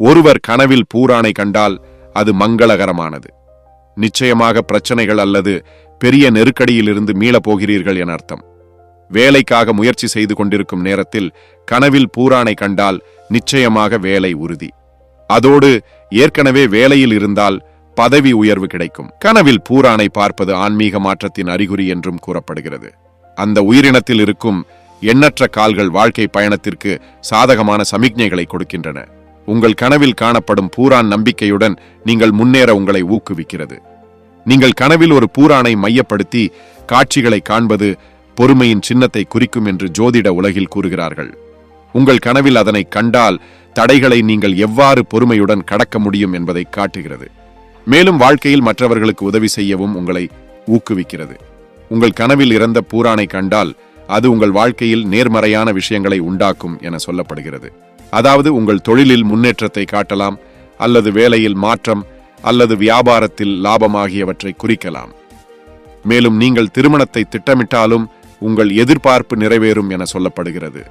ஒருவர் கனவில் பூரானை கண்டால் அது மங்களகரமானது. நிச்சயமாக பிரச்சனைகள் அல்லது பெரிய நெருக்கடியிலிருந்து மீளப் போகிறீர்கள் என அர்த்தம். வேலைக்காக முயற்சி செய்து கொண்டிருக்கும் நேரத்தில் கனவில் பூரானை கண்டால் நிச்சயமாக வேலை உறுதி. அதோடு ஏற்கனவே வேலையில் இருந்தால் பதவி உயர்வு கிடைக்கும். கனவில் பூரானை பார்ப்பது ஆன்மீக மாற்றத்தின் அறிகுறி என்றும் கூறப்படுகிறது. அந்த உயிரினத்தில் இருக்கும் எண்ணற்ற கால்கள் வாழ்க்கை பயணத்திற்கு சாதகமான சமிக்ஞைகளை கொடுக்கின்றன. உங்கள் கனவில் காணப்படும் பூரான் நம்பிக்கையுடன் நீங்கள் முன்னேற உங்களை ஊக்குவிக்கிறது. நீங்கள் கனவில் ஒரு பூரானை மையப்படுத்தி காட்சிகளை காண்பது பொறுமையின் சின்னத்தை குறிக்கும் என்று ஜோதிட உலகில் கூறுகிறார்கள். உங்கள் கனவில் அதனை கண்டால் தடைகளை நீங்கள் எவ்வாறு பொறுமையுடன் கடக்க முடியும் என்பதை காட்டுகிறது. மேலும் வாழ்க்கையில் மற்றவர்களுக்கு உதவி செய்யவும் உங்களை ஊக்குவிக்கிறது. உங்கள் கனவில் இறந்த பூரானை கண்டால் அது உங்கள் வாழ்க்கையில் நேர்மறையான விஷயங்களை உண்டாக்கும் என சொல்லப்படுகிறது. அதாவது உங்கள் தொழிலில் முன்னேற்றத்தை காட்டலாம் அல்லது வேலையில் மாற்றம் அல்லது வியாபாரத்தில் லாபம் ஆகியவற்றை குறிக்கலாம். மேலும் நீங்கள் திருமணத்தை திட்டமிட்டாலும் உங்கள் எதிர்பார்ப்பு நிறைவேறும் என சொல்லப்படுகிறது.